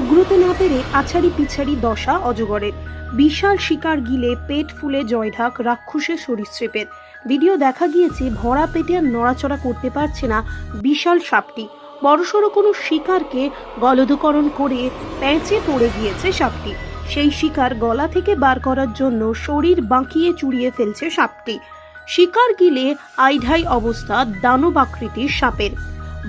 উগ্রতে না পেরে আছাড়ি পিছাড়ি দশা অজগরের বিশাল শিকার গিলে পেট ফুলে জয়ঢাক রাক্ষসের সরীসৃপের। ভিডিও দেখা গিয়েছে, ভরা পেটে আর নড়াচড়া করতে পারছে না বিশাল সাপটি। বড়সড় কোনো শিকারকে গলদকরণ করে প্যাঁচে পড়ে গিয়েছে সাপটি। সেই শিকার গলা থেকে বার করার জন্য শরীর বাঁকিয়ে চুড়িয়ে ফেলছে সাপটি। শিকার গিলে আইঢাই অবস্থা দানব আকৃতির সাপের।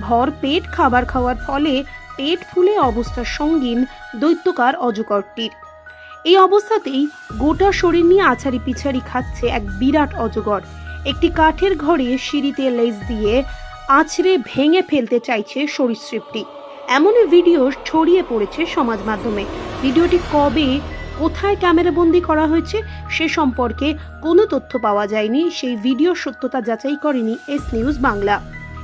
ভর পেট খাবার খাওয়ার ফলে পেট ফুলে অবস্থা সঙ্গীন দৈত্যকার অজগরটির। এই অবস্থাতেই গোটা শরীর নিয়ে আছাড়ি পিছাড়ি খাচ্ছে এক বিরাট অজগর। একটি কাঠের ঘরে সিঁড়িতে লেজ দিয়ে আছড়ে ভেঙে ফেলতে চাইছে সরীসৃপটি। এমনই ভিডিও ছড়িয়ে পড়েছে সমাজ মাধ্যমে। ভিডিওটি কবে, কোথায় ক্যামেরাবন্দি করা হয়েছে সে সম্পর্কে কোনো তথ্য পাওয়া যায়নি। সেই ভিডিও সত্যতা যাচাই করেনি S news Bangla.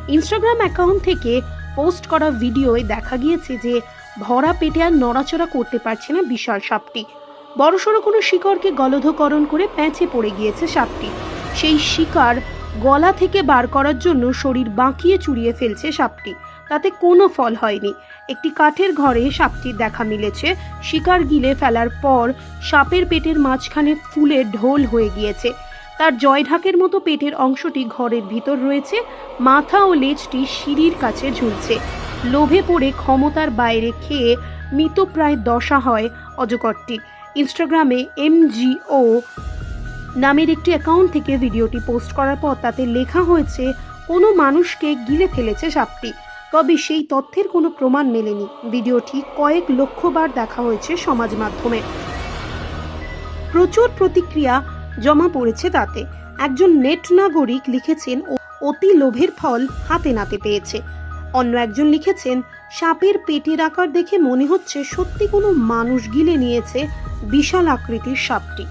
Instagram account থেকে পোস্ট করা ভিডিওয় দেখা গিয়েছে যে ভরা পেটে আর নড়াচড়া করতে পারছে না বিশাল সাপটি। বড়সড় কোনো শিকড়কে গলধকরণ করে প্যাঁচে পড়ে গিয়েছে সাপটি। সেই শিকার গলা থেকে বার করার জন্য শরীর বাঁকিয়ে চুরিয়ে ফেলছে সাপটি। তাতে কোনো ফল হয়নি। একটি কাঠের ঘরে সাপটির দেখা মিলেছে। শিকার গিলে ফেলার পর সাপের পেটের মাঝখানে ফুলে ঢোল হয়ে গিয়েছে। তার জয়ঢাকের মতো পেটের অংশটি ঘরের ভিতর রয়েছে, মাথা ও লেজটি সিঁড়ির কাছে ঝুলছে। লোভে পড়ে ক্ষমতার বাইরে খেয়ে মৃতপ্রায় দশা হয় অজগরটি। ইনস্টাগ্রামে এমজিও নামের একটি অ্যাকাউন্ট থেকে ভিডিওটি পোস্ট করার পর তাতে লেখা হয়েছে, কোনো মানুষকে গিলে ফেলেছে সাপটি। তবে সেই তথ্যের কোনো প্রমাণ মেলেনি। ভিডিওটি কয়েক লক্ষবার দেখা হয়েছে সমাজ মাধ্যমে। প্রচুর প্রতিক্রিয়া জমা পড়েছে তাতে। একজন নেট নাগরিক লিখেছেন, "ও- অতি লোভের ফল হাতে নাতে পেয়েছে। অন্য একজন লিখেছেন, সাপের পেটের আকার দেখে মনে হচ্ছে সত্যি কোনো মানুষ গিলে নিয়েছে বিশাল আকৃতির সাপটি।